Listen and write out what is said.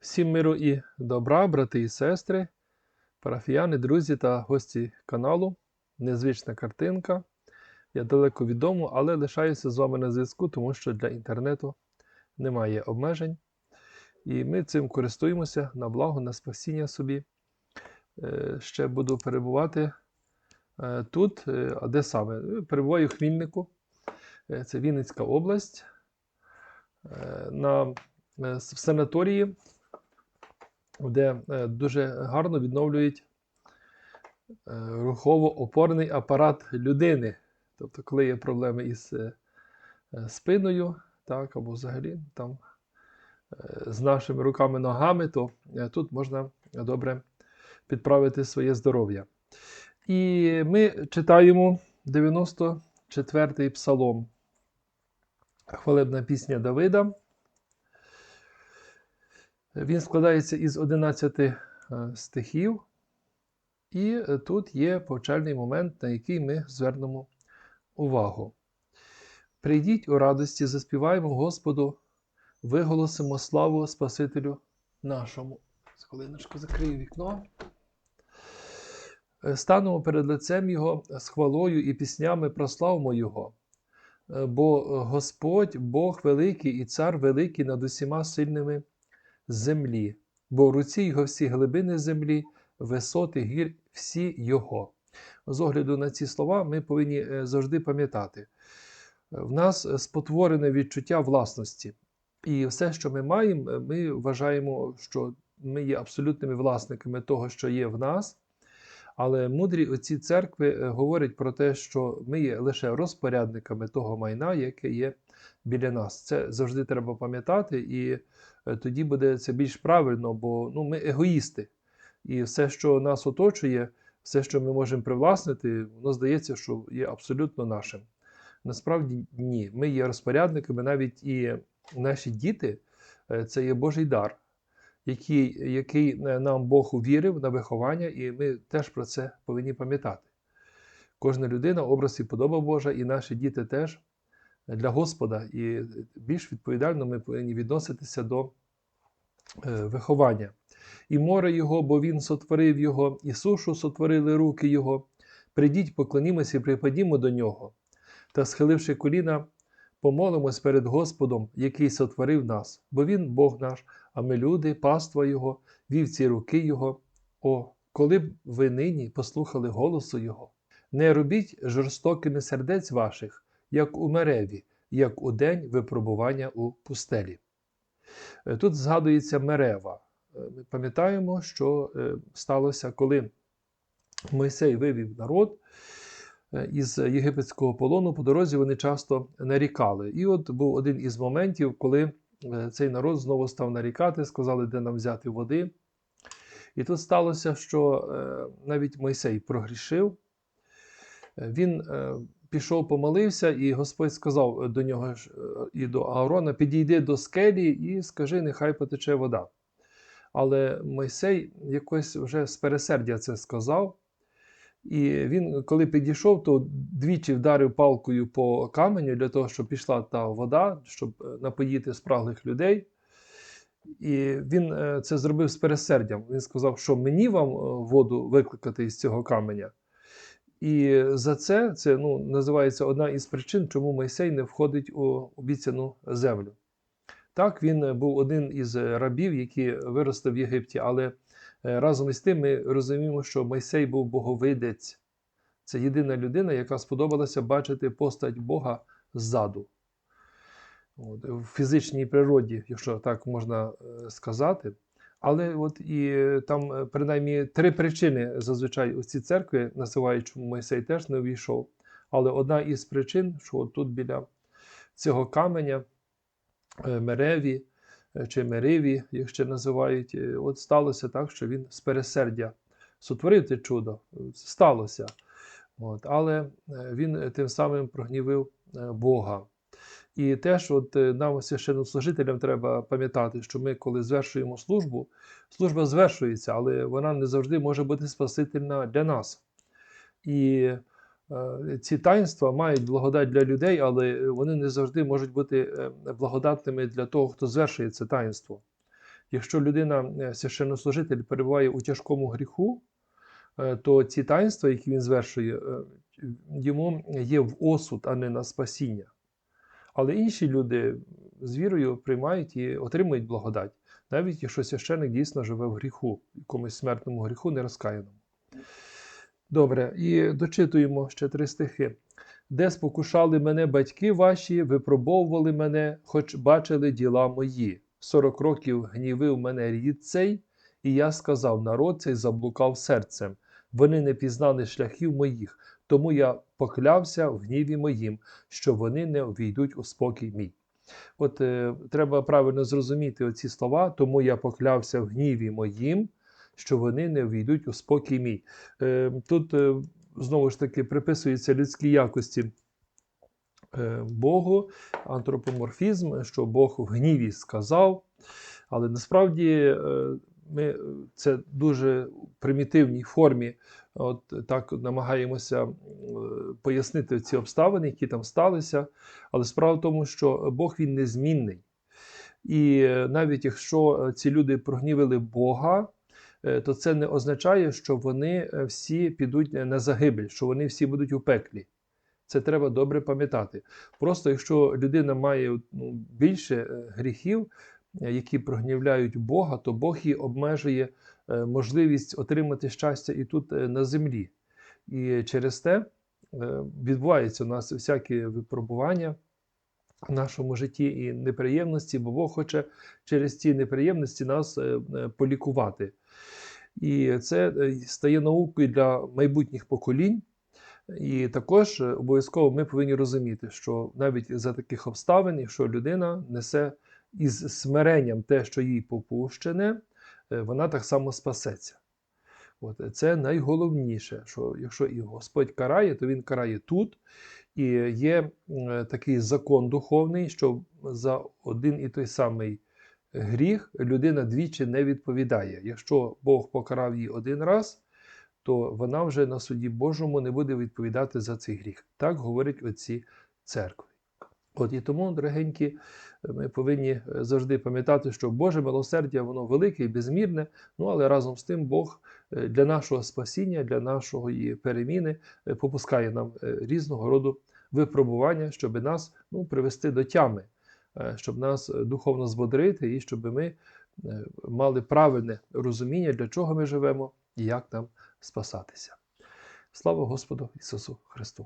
Всім миру і добра, брати і сестри, парафіяни, друзі та гості каналу. Незвична картинка. Я далеко від дому, але лишаюся з вами на зв'язку, тому що для інтернету немає обмежень. І ми цим користуємося на благо, на спасіння собі. Е, Ще буду перебувати е, тут. Е, А де саме? Перебуваю в Хмільнику. Це Вінницька область. На в санаторії де е, дуже гарно відновлюють е, рухово-опорний апарат людини. Тобто, коли є проблеми із е, спиною, так, або взагалі там з нашими руками-ногами, то тут можна добре підправити своє здоров'я. І ми читаємо 94-й псалом. Хвалебна пісня Давида. Він складається із 11 е, стихів, і е, тут є повчальний момент, на який ми звернемо увагу. Прийдіть у радості, заспіваємо Господу, виголосимо славу Спасителю нашому. Хвилиночку закрию вікно. Е, Станемо перед лицем Його з хвалою і піснями прославимо Його. Бо Господь, Бог великий і цар великий над усіма сильними землі, бо в руці його всі глибини землі, висоти гір всі його. З огляду на ці слова ми повинні е, завжди пам'ятати. В нас е, спотворене відчуття власності. І все, що ми маємо, е, ми вважаємо, що ми є абсолютними власниками того, що є в нас. Але мудрі оці церкви е, говорять про те, що ми є лише розпорядниками того майна, яке є біля нас. Це завжди треба пам'ятати, і е, тоді буде це більш правильно, бо ну, ми егоїсти. І все, що нас оточує, все, що ми можемо привласнити, воно здається, що є абсолютно нашим. Насправді ні. Ми є розпорядниками, навіть і наші діти е, це є Божий дар, який, який е, нам Бог увірив на виховання, і ми теж про це повинні пам'ятати. Кожна людина образ і подоба Божа, і наші діти теж для Господа. І більш відповідально ми повинні відноситися до е, виховання. І море Його, бо Він сотворив Його, і сушу сотворили руки Його. Прийдіть, поклонімося і припадімо до Нього. Та, схиливши коліна, помолимось перед Господом, який сотворив нас, бо Він Бог наш, а ми люди, паства Його, вівці руки Його. О, коли б ви нині послухали голосу Його, не робіть жорстокими сердець ваших, як у мереві, як у день випробування у пустелі. Е, Тут згадується мерева. Е, Ми пам'ятаємо, що е, сталося, коли Мойсей вивів народ із єгипетського полону, по дорозі вони часто нарікали. І от був один із моментів, коли е, цей народ знову став нарікати, сказали, де нам взяти води. І тут сталося, що е, навіть Мойсей прогрішив. Е, Він е, пішов, помолився, і Господь сказав до нього е, і до Аарона: підійди до скелі і скажи, нехай потече вода. Але Мойсей якось вже з пересердя це сказав. І він, коли підійшов, то двічі вдарив палкою по каменю для того, щоб пішла та вода, щоб е, напоїти спраглих людей. І він е, це зробив з пересердям. Він сказав, що мені вам е, воду викликати із цього каменя. І за це це ну, називається одна із причин, чому Мойсей не входить у обіцяну землю. Так, він був один із рабів, які виросли в Єгипті, але разом із тим ми розуміємо, що Мойсей був боговидець. Це єдина людина, яка сподобалася бачити постать Бога ззаду. От, в фізичній природі, якщо так можна е, сказати. Але от і е, там е, принаймні три причини зазвичай у ці церкви називають, чому Мойсей теж не увійшов. Але одна із причин, що тут біля цього каменя е, Мереві е, чи Мериві, їх ще називають, е, от сталося так, що він з пересердя сотворив те чудо. Сталося. От, але е, він тим самим прогнівив е, Бога. І теж от е, нам, священнослужителям, треба пам'ятати, що ми, коли звершуємо службу, служба звершується, але вона не завжди може бути спасительна для нас. І е, ці таїнства мають благодать для людей, але вони не завжди можуть бути е, благодатними для того, хто звершує це таїнство. Якщо людина, е, священнослужитель, перебуває у тяжкому гріху, е, то ці таїнства, які він звершує, е, йому є в осуд, а не на спасіння. Але інші люди з вірою приймають і отримують благодать, навіть якщо священик дійсно живе в гріху, якомусь смертному гріху, нерозкаяному. Добре, і дочитуємо ще три стихи. Де спокушали мене батьки ваші, випробовували мене, хоч бачили діла мої. Сорок років гнівив мене рід цей, і я сказав: народ цей заблукав серцем. Вони не пізнали шляхів моїх, тому я поклявся в гніві моїм, що вони не увійдуть у спокій мій. От е, треба правильно зрозуміти оці слова, тому я поклявся в гніві моїм, що вони не увійдуть у спокій мій. Е, тут е, знову ж таки приписуються людські якості е, Богу, антропоморфізм, що Бог в гніві сказав. Але насправді ми це дуже в примітивній формі. От так намагаємося пояснити ці обставини, які там сталися. Але справа в тому, що Бог він незмінний. І навіть якщо ці люди прогнівили Бога, то це не означає, що вони е, всі підуть на загибель, що вони всі будуть у пеклі. Це треба добре пам'ятати. Просто якщо людина має ну, більше е, гріхів, е, які прогнівляють Бога, то Бог їй обмежує е, можливість отримати щастя і тут е, на землі. І через те е, відбуваються у нас всякі випробування в нашому житті і неприємності, бо Бог хоче через ці неприємності нас е, е, полікувати. І це е, стає наукою для майбутніх поколінь. І також обов'язково ми повинні розуміти, що навіть за таких обставин, якщо людина несе із смиренням те, що їй попущене, вона так само спасеться. От це найголовніше, що якщо і Господь карає, то Він карає тут. І є такий закон духовний, що за один і той самий гріх людина двічі не відповідає. Якщо Бог покарав її один раз, то вона вже на суді Божому не буде відповідати за цей гріх. Так говорять отці церкви. От і тому, дорогенькі, ми повинні е, завжди пам'ятати, що Боже милосердя, воно велике і безмірне, ну але разом з тим Бог для нашого спасіння, для нашої переміни е, попускає нам е, різного роду випробування, щоб нас ну, привести до тями, е, щоб нас е, духовно збодрити і щоб ми е, мали правильне розуміння, для чого ми живемо і як нам спасатися. Слава Господу Ісусу Христу!